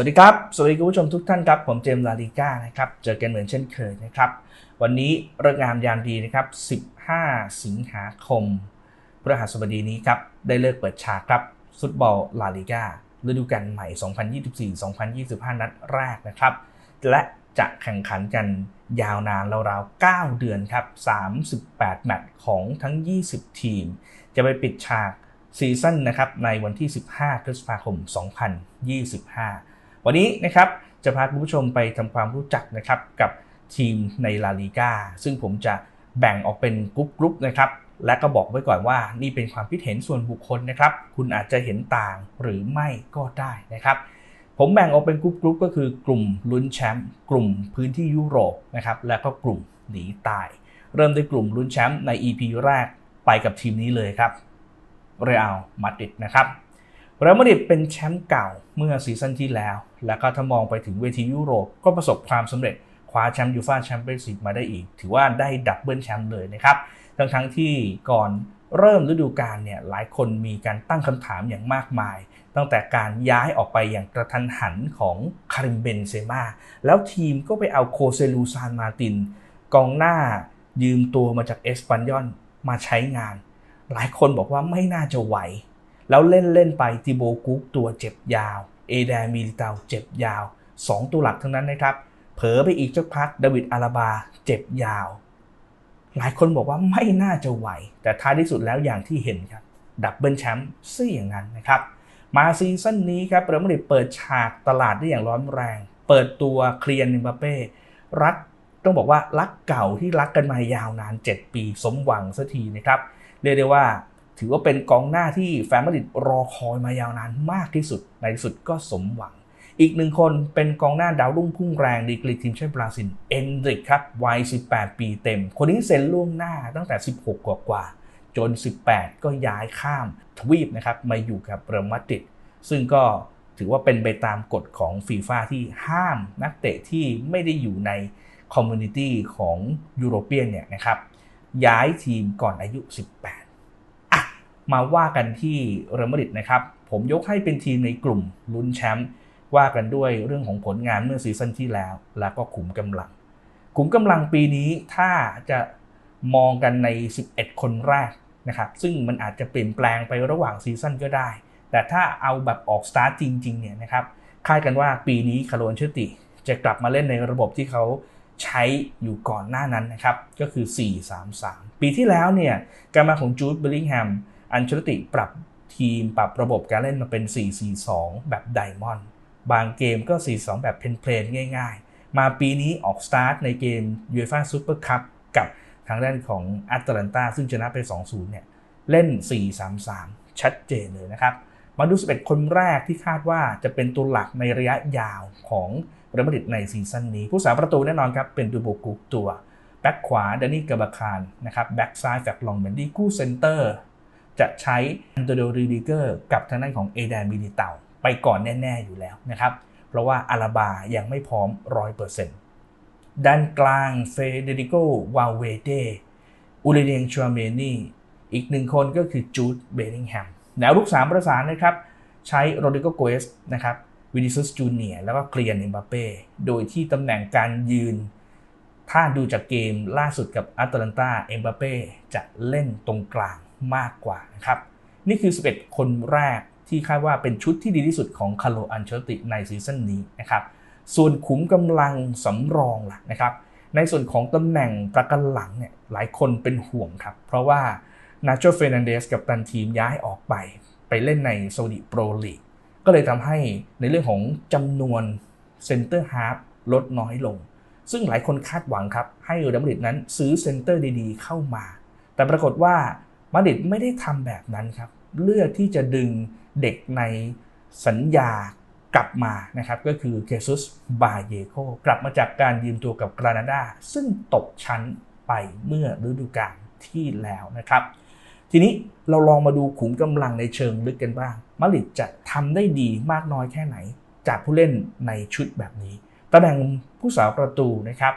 วัสดีครับ สวัสดีคุณผู้ชมทุกท่านครับ ผมเจมส์ลาลิก้านะครับ เจอกันเหมือนเช่นเคยนะครับ วันนี้เรื่องงามยามดีนะครับ 15 สิงหาคมพฤหัสบดีนี้ครับ ได้เลิกเปิดฉากครับ ฟุตบอลลาลิก้าฤดูกาลใหม่ 2024-2025 นัดแรกนะครับ และจะแข่งขันกันยาวนานราวๆ 9 เดือนครับ 38 แมตช์ของทั้ง 20 ทีม จะไปปิดฉากซีซั่นนะครับในวันที่ 15 พฤษภาคม 2025 วันนี้นะครับจะพาคุณผู้ชมไปทำความรู้จักนะครับกับทีมในลาลีกาซึ่งผมจะแบ่งออกเป็นกรุ๊ปๆนะครับและก็บอกไว้ก่อนว่านี่เป็นความคิดเห็นส่วนบุคคลนะครับ คุณอาจจะเห็นต่างหรือไม่ก็ได้นะครับ ผมแบ่งออกเป็นกรุ๊ปๆก็คือกลุ่มลุ้นแชมป์กลุ่มพื้นที่ยุโรปนะครับและก็กลุ่มหนีตาย เริ่มด้วยกลุ่มลุ้นแชมป์ใน EP แรกไปกับทีมนี้เลยครับเรอัลมาดริดนะครับ เรอัลมาดริดเป็นแชมป์เก่าเมื่อซีซั่นที่แล้ว แล้วก็ถ้ามองไปถึงเวทียุโรปก็ประสบความสำเร็จคว้าแชมป์ยูฟ่าแชมเปี้ยนส์ลีกมาได้อีก ถือว่าได้ดับเบิลแชมป์เลยนะครับ ทั้งทั้งที่ก่อนเริ่มฤดูกาลเนี่ยหลายคนมีการตั้งคำถามอย่างมากมาย ตั้งแต่การย้ายออกไปอย่างกระทันหันของคาริมเบนเซมาแล้วทีมก็ไปเอาโคเซลูซานมาติน กองหน้ายืมตัวมาจากเอสปันยอนมาใช้งาน หลายคนบอกว่าไม่น่าจะไหว แล้วเล่นเล่นไปติโบกุ๊กตัวเจ็บยาวเอแดมิลิตาเจ็บยาว 2 ตัวหลักทั้งนั้นนะครับ เผลอไปอีกสักพักดาวิดอาราบาเจ็บยาว หลายคนบอกว่าไม่น่าจะไหว แต่ท้ายที่สุดแล้วอย่างที่เห็นครับ ดับเบิลแชมป์ซะอย่างนั้นนะครับ มาซีซั่นนี้ครับเรอัลมาดริดเปิดฉากตลาดได้อย่างร้อนแรง เปิดตัวเคลียร์นิมบัเป้รักต้องบอกว่ารักเก่าที่รักกันมายาวนาน 7 ปีสมหวังสักทีนะครับ เรียกได้ว่า ถือว่าเป็นกองหน้าที่แฟนมาดริดรอคอยมายาวนานมากที่สุด ในที่สุดก็สมหวัง อีกหนึ่งคนเป็นกองหน้าดาวรุ่งพุ่งแรงดีกรีทีมชาติบราซิล เอนดริกครับ วัย 18 ปีเต็ม คนนี้เซ็นล่วงหน้าตั้งแต่ 16 กว่ากว่า จน 18 ก็ย้ายข้ามทวีปนะครับ มาอยู่กับเรอัลมาดริด ซึ่งก็ถือว่าเป็นไปตามกฎของฟีฟ่าที่ห้ามนักเตะที่ไม่ได้อยู่ในคอมมูนิตี้ของยูโรเปียนเนี่ยนะครับย้ายทีมก่อนอายุ 18 มาว่ากันที่เรอัลมาดริดนะครับ ผมยกให้เป็นทีมในกลุ่มลุ้นแชมป์ว่ากันด้วยเรื่องของผลงานเมื่อซีซั่นที่แล้ว แล้วก็ขุมกำลัง ขุมกำลังปีนี้ถ้าจะมองกันใน 11 คนแรกนะครับซึ่งมันอาจจะเปลี่ยนแปลงไประหว่างซีซั่นก็ได้ แต่ถ้าเอาแบบออกสตาร์ทจริงๆเนี่ยนะครับคาดกันว่าปีนี้คาร์ลอนเชติ จะกลับมาเล่นในระบบที่เขาใช้อยู่ก่อนหน้านั้นนะครับก็คือ 4-3-3 ปีที่แล้วเนี่ยการมาของจูดเบลลิงแฮม อันเชอร์ติปรับทีมปรับระบบการเล่นมาเป็น 4-4-2 แบบไดมอนด์บางเกมก็ 4-2 แบบเพนเพลนง่าย ๆ มาปีนี้ออกสตาร์ทในเกมยูเอฟ่าซูเปอร์คัพกับทางด้านของแอตแลนตาซึ่งชนะไป 2-0 เนี่ย เล่น 4-3-3 ชัดเจนเลยนะครับ มาดู 11 คนแรกที่คาดว่าจะเป็นตัวหลักในระยะยาวของเรอัลมาดริดในซีซั่นนี้ ผู้สาประตูแน่นอนครับ เป็นดูโบกุกตัวแบ็กขวาดานี่กาบาคารนะครับแบ็กซ้ายแฟกลองเบนดี้กู้เซนเตอร์ จะใช้อันโตโดรีดิเกอร์กับทางด้านของเอแดนมิลิเตาไปก่อนแน่ ๆ อยู่แล้วนะครับ เพราะว่าอาราบายังไม่พร้อม 100%ด้านกลางเฟเดริโกวาเวเดอูเลเนียงชัวเมนีอีกหนึ่งคนก็คือจูดเบลิงแฮมแนวลูกสามประสานนะครับ ใช้โรดิโกโกเอสนะครับวินิซุสจูเนียแล้วก็เคลียร์เอ็มบัปเป้โดยที่ตำแหน่งการยืน ถ้าดูจากเกมล่าสุดกับอัตแลนตาเอ็มบัปเป้จะเล่นตรงกลาง มากกว่านะครับ นี่คือ 11 คนแรกที่คาดว่าเป็นชุดที่ดีที่สุดของคาร์โลอันเชอร์ติในซีซั่นนี้นะครับ ส่วนขุมกำลังสำรองล่ะนะครับ ในส่วนของตำแหน่งประกันหลังเนี่ยหลายคนเป็นห่วงครับ เพราะว่านาโจเฟรนันเดสกับตันทีมย้ายออกไป ไปเล่นในโซดิโปรลีกก็เลยทำให้ในเรื่องของจำนวนเซนเตอร์ฮาร์ฟลดน้อยลง ซึ่งหลายคนคาดหวังครับ ให้เรอัลมาดริดนั้นซื้อเซนเตอร์ดีๆ เข้ามา แต่ปรากฏว่า มาดริดไม่ได้ทำแบบนั้นครับ เลือกที่จะดึงเด็กในสัญญากลับมานะครับก็คือเคซุสบาเยโคกลับมาจากการยืมตัวกับกรานาดาซึ่งตกชั้นไปเมื่อฤดูกาลที่แล้วนะครับ ทีนี้เราลองมาดูขุมกำลังในเชิงลึกกันบ้าง มาริดจะทำได้ดีมากน้อยแค่ไหน จากผู้เล่นในชุดแบบนี้ตำแหน่งผู้สาวประตูนะครับ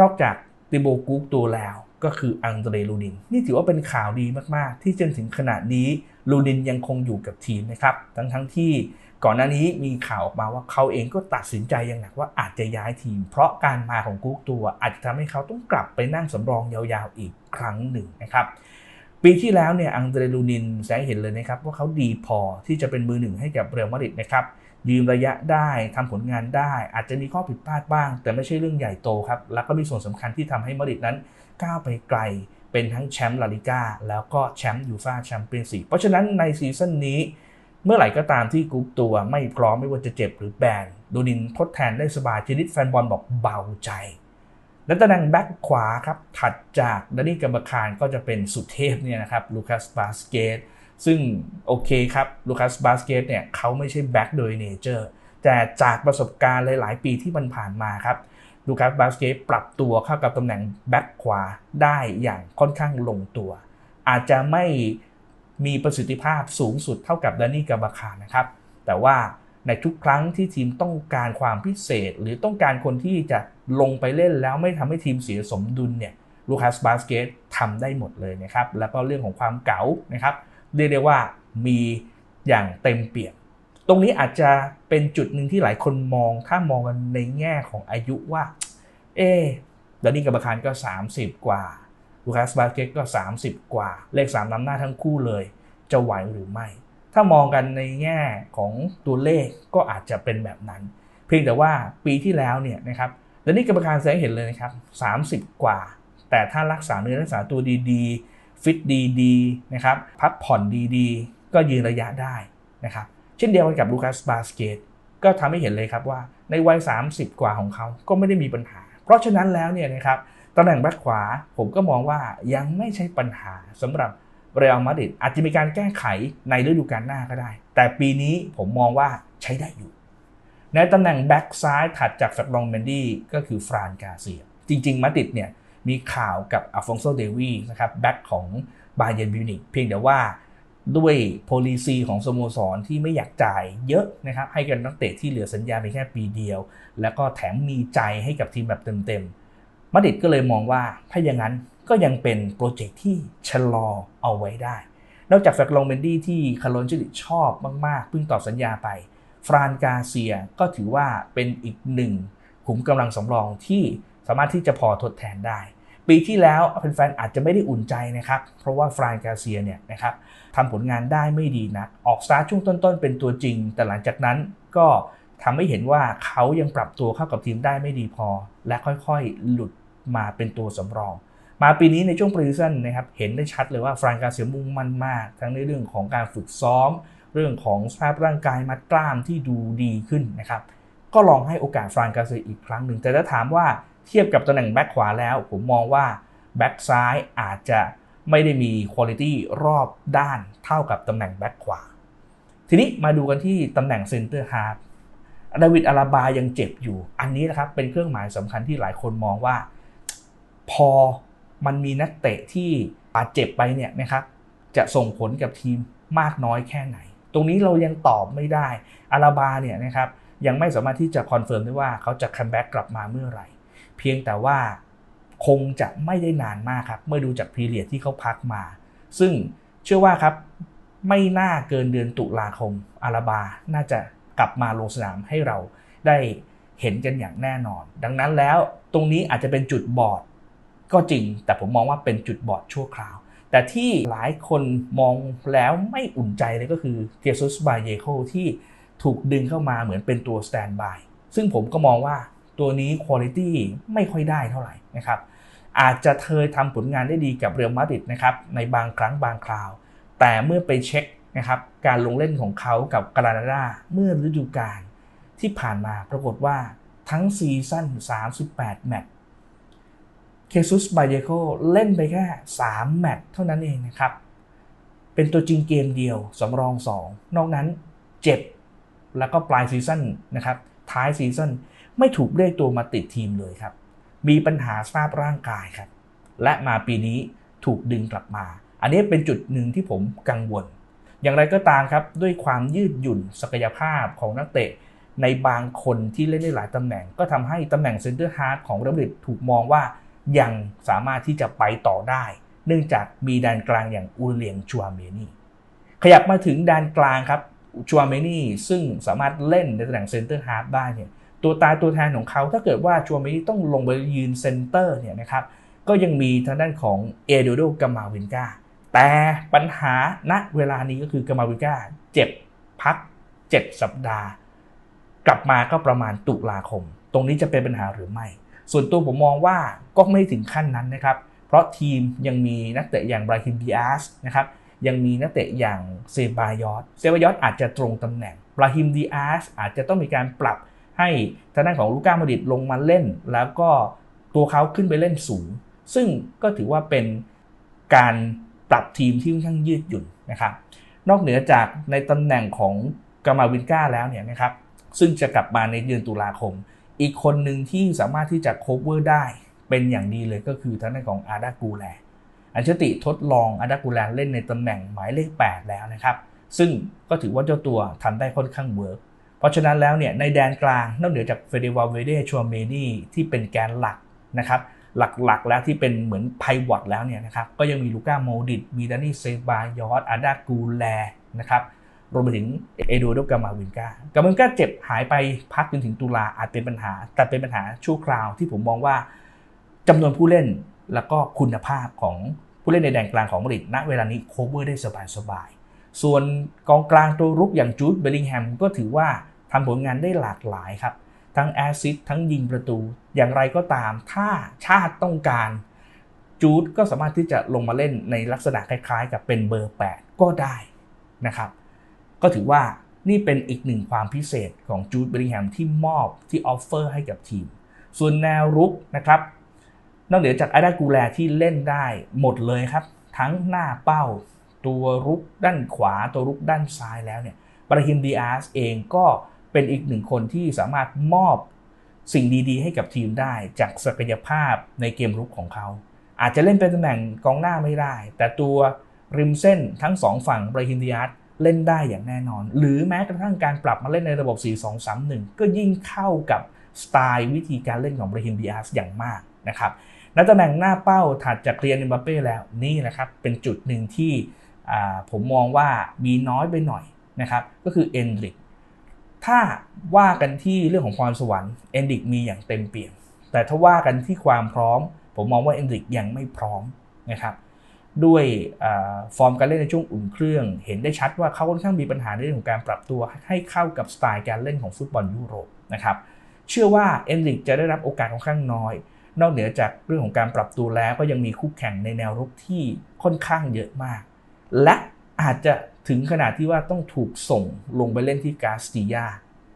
นอกจากติโบกุกตัวแล้ว ก็คืออังเดรลูนิน นี่ถือว่าเป็นข่าวดีมาก ๆ ที่จนถึงขณะนี้ลูนินยังคงอยู่กับทีมนะครับ ทั้งทั้งที่ก่อนหน้านี้มีข่าวออกมาว่าเขาเองก็ตัดสินใจอย่างหนักว่าอาจจะย้ายทีม เพราะการมาของกุ๊กตัวอาจจะทำให้เขาต้องกลับไปนั่งสำรองยาวๆอีกครั้งหนึ่งนะครับปีที่แล้วเนี่ยอังเดรลูนินแสงเห็นเลยนะครับว่าเขาดีพอที่จะเป็นมือหนึ่งให้กับเรอัลมาดริดนะครับยืมระยะได้ทำผลงานได้ อาจจะมีข้อผิดพลาดบ้าง แต่ไม่ใช่เรื่องใหญ่โตครับ แล้วก็มีส่วนสำคัญที่ทำให้มาดริดนั้น ก้าวไปไกล เป็นทั้งแชมป์ลาลิก้าแล้วก็แชมป์ยูฟ่าแชมเปี้ยนส์ลีกเพราะฉะนั้นในซีซั่นนี้ เมื่อไหร่ก็ตามที่กรุ๊ปตัวไม่พร้อมไม่ว่าจะเจ็บหรือแบนดูนินทดแทนได้สบายชนิดแฟนบอลบอกเบาใจและตำแหน่งแบ็คขวาครับถัดจากดานี่กัมบคารก็จะเป็นสุเทพเนี่ยนะครับลูคัสบาสเกตซึ่งโอเคครับลูคัสบาสเกตเนี่ยเขาไม่ใช่แบ็คโดยเนเจอร์แต่จากประสบการณ์หลาย ๆ ปีที่มันผ่านมาครับ ลูคัสบาสเกตปรับตัวเข้ากับตำแหน่งแบ็คขวาได้อย่างค่อนข้างลงตัว อาจจะไม่มีประสิทธิภาพสูงสุดเท่ากับดานี่กาบาคานะครับ แต่ว่าในทุกครั้งที่ทีมต้องการความพิเศษ หรือต้องการคนที่จะลงไปเล่นแล้วไม่ทำให้ทีมเสียสมดุลเนี่ยลูคัสบาสเกตทำได้หมดเลยนะครับ แล้วก็เรื่องของความเก๋านะครับเรียกได้ว่ามีอย่างเต็มเปี่ยมตรงนี้อาจจะเป็นจุดหนึ่งที่หลายคนมองถ้ามองกันในแง่ของอายุว่า เอ๊ดานี่กับบาคารก็ 30 กว่าลูคัสบาสเกตก็ 30 กว่า เลข 3นำหน้าทั้งคู่เลย จะไหวหรือไม่ ถ้ามองกันในแง่ของตัวเลขก็อาจจะเป็นแบบนั้น เพียงแต่ว่าปีที่แล้วเนี่ยนะครับดานี่กับบาคารแสดงเห็นเลยนะครับ30 กว่า แต่ถ้ารักษาเนื้อรักษาตัวดีๆ ฟิตดีๆนะครับพักผ่อนดีๆ ก็ยืนระยะได้นะครับเช่นเดียวกันกับลูคัสบาสเกตก็ทำให้เห็นเลยครับว่าในวัย 30 กว่าของเขาก็ไม่ได้มีปัญหา ราะฉะนั้นแล้วเนี่ยนะครับตำแหน่งแบ็คขวาผมก็มองว่ายังไม่ใช่ปัญหาสำหรับเรอัลมาดริดอาจจะมีการแก้ไขในฤดูกาลหน้าก็ได้ แต่ปีนี้ผมมองว่าใช้ได้อยู่ ในตำแหน่งแบ็กซ้ายถัดจากแฟกลองเมนดี้ก็คือฟรานกาเซีย จริง ๆ มาดริดเนี่ยมีข่าวกับอัลฟองโซเดวีนะครับแบ็กของบาเยนบิวนิกเพียงแต่ว่า ด้วย policy ของสโมสรที่ไม่อยากจ่ายเยอะนะครับ ให้กับนักเตะที่เหลือสัญญาเพียงแค่ปีเดียว แล้วก็แถมมีใจให้กับทีมแบบเต็มๆมาดิดก็เลยมองว่าถ้าอย่างนั้นก็ยังเป็นโปรเจกต์ที่ชะลอเอาไว้ได้ นอกจากแฟกลองเบนดี้ที่คาร์ลอนจิลิชอบมากๆเพิ่งต่อสัญญาไป ฟรานกาเซียก็ถือว่าเป็นอีกหนึ่งขุมกำลังสำรองที่สามารถที่จะพอทดแทนได้ ปีที่แล้วแฟนๆอาจจะไม่ได้อุ่นใจนะครับ เพราะว่าฟรานกาเซียเนี่ยนะครับทำผลงานได้ไม่ดีนะ ออกสตาร์ช่วงต้นๆ เป็นตัวจริง แต่หลังจากนั้นก็ทำให้เห็นว่าเขายังปรับตัวเข้ากับทีมได้ไม่ดีพอ และค่อยๆ หลุดมาเป็นตัวสำรอง มาปีนี้ในช่วงปรีซันนะครับเห็นได้ชัดเลยว่าฟรานกาเซียมุ่งมั่นมาก ทั้งในเรื่องของการฝึกซ้อม เรื่องของสภาพร่างกายมัดกล้ามที่ดูดีขึ้นนะครับก็ลองให้โอกาสฟรานกาเซียอีกครั้งหนึ่งแต่ถ้าถามว่า เทียบกับตำแหน่งแบ็คขวาแล้ว ผมมองว่าแบ็คซ้ายอาจจะไม่ได้มีคุณภาพรอบด้านเท่ากับตำแหน่งแบ็คขวา ทีนี้มาดูกันที่ตำแหน่งเซนเตอร์ฮาร์ดดาวิดอาราบายังเจ็บอยู่ อันนี้นะครับเป็นเครื่องหมายสำคัญที่หลายคนมองว่า พอมันมีนักเตะที่บาดเจ็บไปเนี่ยนะครับจะส่งผลกับทีมมากน้อยแค่ไหน ตรงนี้เรายังตอบไม่ได้อาราบาเนี่ยนะครับยังไม่สามารถที่จะคอนเฟิร์มได้ว่าเขาจะคัมแบ็กกลับมาเมื่อไหร่ เพียงแต่ว่าคงจะไม่ได้นานมากครับ เมื่อดูจากพีเรียดที่เขาพักมา ซึ่งเชื่อว่าครับไม่น่าเกินเดือนตุลาคมอาราบา น่าจะกลับมาลงสนามให้เราได้เห็นกันอย่างแน่นอน ดังนั้นแล้วตรงนี้อาจจะเป็นจุดบอด ก็จริง แต่ผมมองว่าเป็นจุดบอดชั่วคราว แต่ที่หลายคนมองแล้วไม่อุ่นใจเลยก็คือเกซุสบาเยโคที่ถูกดึงเข้ามาเหมือนเป็นตัวสแตนบาย ซึ่งผมก็มองว่า ตัวนี้คุณภาพไม่ค่อยได้เท่าไหร่นะครับอาจจะเคยทำผลงานได้ดีกับเรอัลมาดริดนะครับในบางครั้งบางคราว แต่เมื่อไปเช็คนะครับการลงเล่นของเขากับกรานาดาเมื่อฤดูกาลที่ผ่านมาปรากฏว่าทั้งซีซั่น 38 แมตช์ เคซุสบาเยโกเล่นไปแค่ 3 แมตช์เท่านั้นเองนะครับ เป็นตัวจริงเกมเดียวสำรอง 2 นอกนั้นเจ็บ แล้วก็ปลายซีซั่นนะครับ ท้ายซีซั่น ไม่ถูกเรียกตัวมาติดทีมเลยครับ มีปัญหาสภาพร่างกายครับ และมาปีนี้ถูกดึงกลับมา อันนี้เป็นจุดหนึ่งที่ผมกังวล อย่างไรก็ตามครับ ด้วยความยืดหยุ่นศักยภาพของนักเตะ ในบางคนที่เล่นได้หลายตำแหน่ง ก็ทำให้ตำแหน่งเซนเตอร์ฮาร์ดของรอัลมาดริดถูกมองว่ายังสามารถที่จะไปต่อได้ เนื่องจากมีแดนกลางอย่างอูเลียงจัวเมนี่ขยับมาถึงแดนกลางครับจัวเมนี่ซึ่งสามารถเล่นในตำแหน่งเซนเตอร์ฮาร์ฟได้เนี่ย ตัวตายตัวแทนของเขาถ้าเกิดว่าจัวเมนี่ต้องลงไปยืนเซนเตอร์เนี่ยนะครับก็ยังมีทางด้านของเอโดโดกามาวินกาแต่ปัญหาณเวลานี้ก็คือกามาวินกาเจ็บพัก 7 สัปดาห์ กลับมาก็ประมาณตุลาคม ตรงนี้จะเป็นปัญหาหรือไม่ ส่วนตัวผมมองว่าก็ไม่ถึงขั้นนั้นนะครับ เพราะทีมยังมีนักเตะอย่างบราฮิมดิอาสนะครับยังมีนักเตะอย่างเซบายอสเซบายอสอาจจะตรงตำแหน่งบราฮิมดิอาสอาจจะต้องมีการปรับ ให้ทางด้านของลูก้ามาดิดลงมาเล่น แล้วก็ตัวเขาขึ้นไปเล่นสูง ซึ่งก็ถือว่าเป็นการปรับทีมที่ค่อนข้างยืดหยุ่นนะครับ นอกเหนือจากในตำแหน่งของกามาวินก้าแล้วเนี่ยนะครับซึ่งจะกลับมาในเดือนตุลาคม อีกคนหนึ่งที่สามารถที่จะโคเวอร์ได้เป็นอย่างดีเลยก็คือทางด้านของอาดากูแล อัญชติทดลองอาดากูแลเล่นในตำแหน่งหมายเลข 8 แล้วนะครับ ซึ่งก็ถือว่าเจ้าตัวทำได้ค่อนข้างเวิร์ก เพราะฉะนั้นแล้วเนี่ยในแดนกลางนอกเหนือจากเฟเดวาเวเดชัวเมนี่ที่เป็นแกนหลักนะครับหลักๆแล้วที่เป็นเหมือนไพวอตแล้วเนี่ยนะครับก็ยังมีลูก้าโมดิตมีดานี่เซบายอสอาดากูแลนะครับรวมไปถึงเอโดโดกามาวินกากามาวินกาเจ็บหายไปพักจนถึงตุลาอาจเป็นปัญหา แต่เป็นปัญหาชั่วคราวที่ผมมองว่าจำนวนผู้เล่นแล้วก็คุณภาพของผู้เล่นในแดนกลางของมาดริดณเวลานี้โคเวอร์ได้สบายๆส่วนกองกลางตัวรุกอย่างจูดเบลลิงแฮมก็ถือว่า ทำผลงานได้หลากหลายครับ ทั้งแอซิสทั้งยิงประตู อย่างไรก็ตาม ถ้าชาติต้องการ จูดก็สามารถที่จะลงมาเล่นในลักษณะคล้ายๆ กับเป็นเบอร์ 8 ก็ได้นะครับ ก็ถือว่านี่เป็นอีกหนึ่งความพิเศษของจูดเบลลิงแฮมที่มอบที่ออฟเฟอร์ให้กับทีม ส่วนแนวรุกนะครับ นอกเหนือจากอาดากูแลที่เล่นได้หมดเลยครับ ทั้งหน้าเป้า ตัวรุกด้านขวา ตัวรุกด้านซ้ายแล้วเนี่ยบราฮิมดีอาสเองก็ เป็นอีกหนึ่งคนที่สามารถมอบสิ่งดีๆ ให้กับทีมได้จากศักยภาพในเกมรุกของเขา อาจจะเล่นเป็นตำแหน่งกองหน้าไม่ได้ แต่ตัวริมเส้นทั้งสองฝั่งบราฮิมดีอาสเล่นได้อย่างแน่นอน หรือแม้กระทั่งการปรับมาเล่นในระบบ 4-2-3-1 ก็ยิ่งเข้ากับสไตล์วิธีการเล่นของบราฮิมดีอาสอย่างมากนะครับนตำแหน่งหน้าเป้าถัดจากเรียนเอ็มบัปเป้แล้วนี่นะครับเป็นจุดหนึ่งที่ผมมองว่ามีน้อยไปหน่อยนะครับก็คือเอนดริก ถ้าว่ากันที่เรื่องของความสวรรค์เอนดิกมีอย่างเต็มเปี่ยม แต่ถ้าว่ากันที่ความพร้อม ผมมองว่าเอนดิกยังไม่พร้อมนะครับ ด้วยฟอร์มการเล่นในช่วงอุ่นเครื่อง เห็นได้ชัดว่าเขาค่อนข้างมีปัญหาในเรื่องของการปรับตัวให้เข้ากับสไตล์การเล่นของฟุตบอลยุโรปนะครับ เชื่อว่าเอนดิกจะได้รับโอกาสค่อนข้างน้อย นอกเหนือจากเรื่องของการปรับตัวแล้วก็ยังมีคู่แข่งในแนวรุกที่ค่อนข้างเยอะมาก และอาจจะ ถึงขนาดที่ว่าต้องถูกส่งลงไปเล่นที่กาสติยา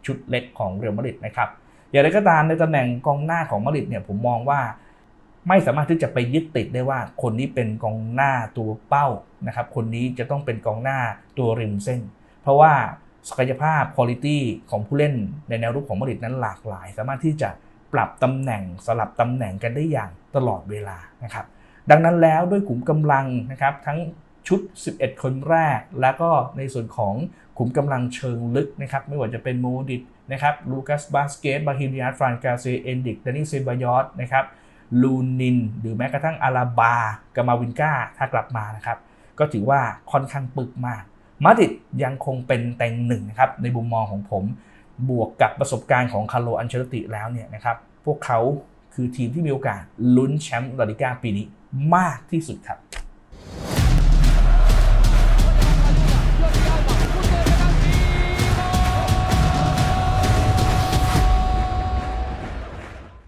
ชุดเล็กของเรอัลมาดริดนะครับอย่างไรก็ตามในตำแหน่งกองหน้าของมาดริดเนี่ยผมมองว่าไม่สามารถที่จะไปยึดติดได้ว่าคนนี้เป็นกองหน้าตัวเป้านะครับคนนี้จะต้องเป็นกองหน้าตัวริมเส้น เพราะว่าศักยภาพคุณภาพของผู้เล่นในแนวรุกของมาดริดนั้นหลากหลาย สามารถที่จะปรับตำแหน่งสลับตำแหน่งกันได้อย่างตลอดเวลานะครับดังนั้นแล้วด้วยขุมกำลังนะครับทั้ง ชุด 11 คนแรก แล้วก็ในส่วนของขุมกำลังเชิงลึกนะครับ ไม่ว่าจะเป็นโมดิตนะครับลูคัสบาสเกตบาฮิมิอาฟรานกาเซเอนดิกดานิเซบายอสนะครับลูนิน หรือแม้กระทั่งอาราบากามาวินกาถ้ากลับมานะครับ ก็ถือว่าค่อนข้างปึกมาก มาดิดยังคงเป็นแตงหนึ่งนะครับ ในมุมมองของผมบวกกับประสบการณ์ของคาร์โลอันเชลติแล้วเนี่ยนะครับ พวกเขาคือทีมที่มีโอกาสลุ้นแชมป์ลาลิก้าปีนี้มากที่สุดครับ